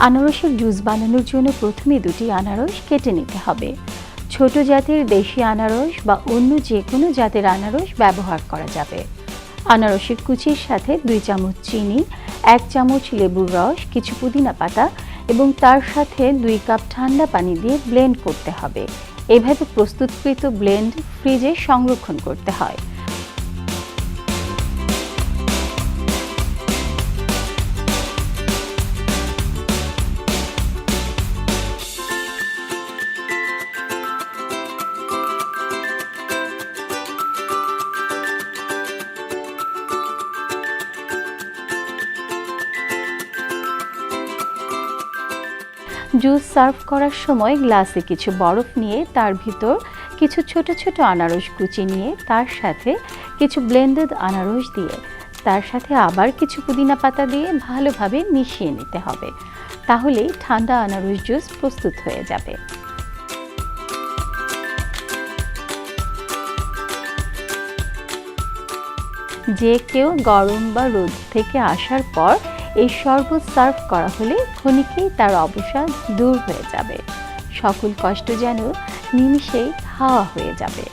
আনারসের জুস বানানোর জন্য প্রথমে দুটি আনারস কেটে নিতে হবে। ছোট জাতের দেশি আনারস বা অন্য যে কোনো জাতের আনারস ব্যবহার করা যাবে। আনারসের কুচির সাথে দুই চামচ চিনি, এক চামচ লেবুর রস, কিছু পুদিনা পাতা এবং তার সাথে দুই কাপ ঠান্ডা পানি দিয়ে ব্লেন্ড করতে হবে। এভাবে প্রস্তুতকৃত ব্লেন্ড ফ্রিজে সংরক্ষণ করতে হয়। জুস সার্ভ করার সময় গ্লাসে কিছু বরফ নিয়ে তার ভিতর কিছু ছোট ছোট আনারস কুচি নিয়ে তার সাথে কিছু ব্লেন্ডেড আনারস দিয়ে, তার সাথে আবার কিছু পুদিনা পাতা দিয়ে ভালোভাবে মিশিয়ে নিতে হবে। তাহলেই ঠান্ডা আনারস জুস প্রস্তুত হয়ে যাবে। যে কেউ গরম বা রোদ থেকে আসার পর এই শরবত সার্ভ করা হলে ক্ষণিকেই তার অবসাদ দূর হয়ে যাবে। সকল কষ্ট যেন নিমিষেই হাওয়া হয়ে যাবে।